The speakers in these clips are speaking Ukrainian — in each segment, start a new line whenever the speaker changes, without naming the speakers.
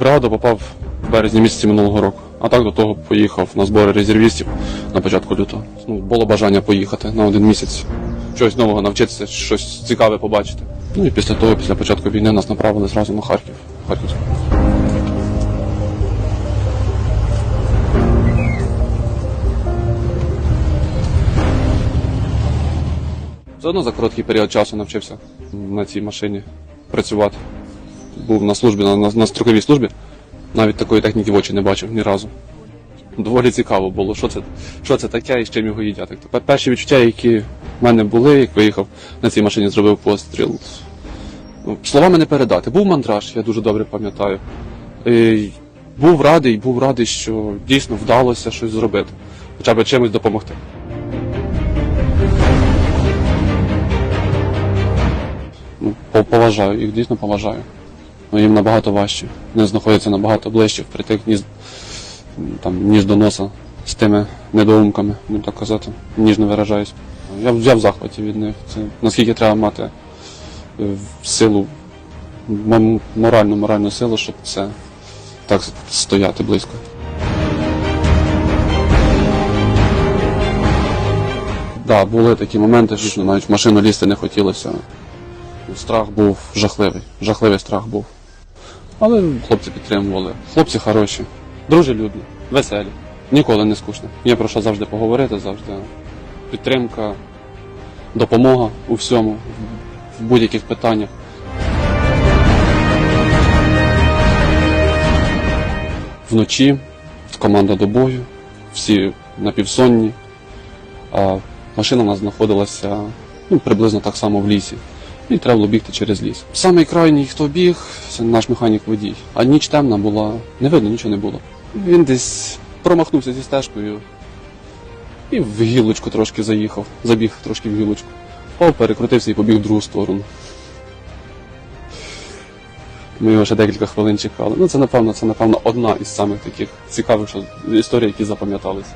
бригаду попав в березні місяці минулого року. А так до того поїхав на збори резервістів на початку лютого. Ну, було бажання поїхати на один місяць, чогось нового навчитися, щось цікаве побачити. Ну і після того, після початку війни, нас направили зразу на Харків. Харківську. Заодно за короткий період часу навчився на цій машині працювати. Був на службі, на, на, на строковій службі. Навіть такої техніки в очі не бачив ні разу. Доволі цікаво було, що це, що це таке і з чим його їдять. Тобто перші відчуття, які в мене були, як виїхав на цій машині, зробив постріл. Ну, Словами не передати. Був мандраж, я дуже добре пам'ятаю. Був радий, був радий, що дійсно вдалося щось зробити, хоча б чимось допомогти. Ну, поважаю, їх дійсно поважаю. Ну, їм набагато важче. Вони знаходяться набагато ближче впритик, ніж, там, ніж до носа з тими недоумками, будемо так казати, ніжно виражаюсь. Я, в- я в захваті від них. Це наскільки треба мати е, силу, моральну, моральну силу, щоб це так стояти близько. Так, були такі моменти, що навіть в машину лізти не хотілося. Страх був жахливий, жахливий страх був. Але хлопці підтримували. Хлопці хороші, дружелюбні, веселі, ніколи не скучно. Є про що завжди поговорити, завжди підтримка, допомога у всьому, в будь-яких питаннях. Вночі команда до бою, всі напівсонні, а машина у нас знаходилася ну, приблизно так само в лісі. І треба було бігти через ліс. Самий крайній, хто біг, це наш механік водій. А ніч темна була, не видно, нічого не було. Він десь промахнувся зі стежкою і в гілочку трошки заїхав, забіг трошки в гілочку. Впав, перекрутився і побіг в другу сторону. Ми його ще декілька хвилин чекали. Ну, це напевно, це напевно одна із самих таких цікавих історій, які запам'яталися.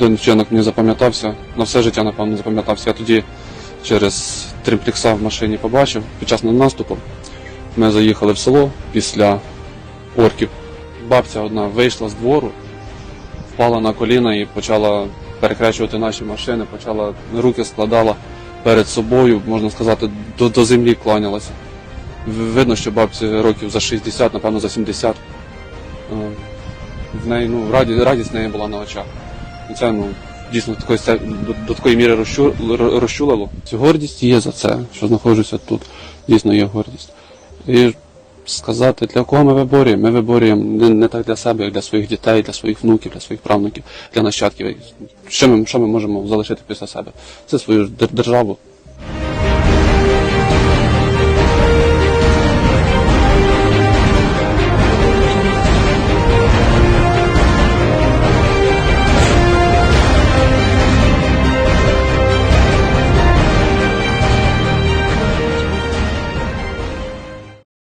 Один вчинок мені запам'ятався, на все життя, напевно, запам'ятався. Я тоді через тримплекса в машині побачив під час наступу. Ми заїхали в село після орків. Бабця одна вийшла з двору, впала на коліна і почала перекрещувати наші машини, почала руки складала перед собою, можна сказати, до, до землі кланялася. Видно, що бабці років за 60, напевно, за 70. Е, В неї ну, раді, радість в неї була на очах. І це ну, дійсно такої, це до, до такої міри розчу, розчулило. Цю гордість є за це, що знаходжуся тут. Дійсно є гордість. І сказати, для кого ми виборюємо? Ми виборюємо не, не так для себе, як для своїх дітей, для своїх внуків, для своїх правнуків, для нащадків. Що ми, що ми можемо залишити після себе? Це свою державу,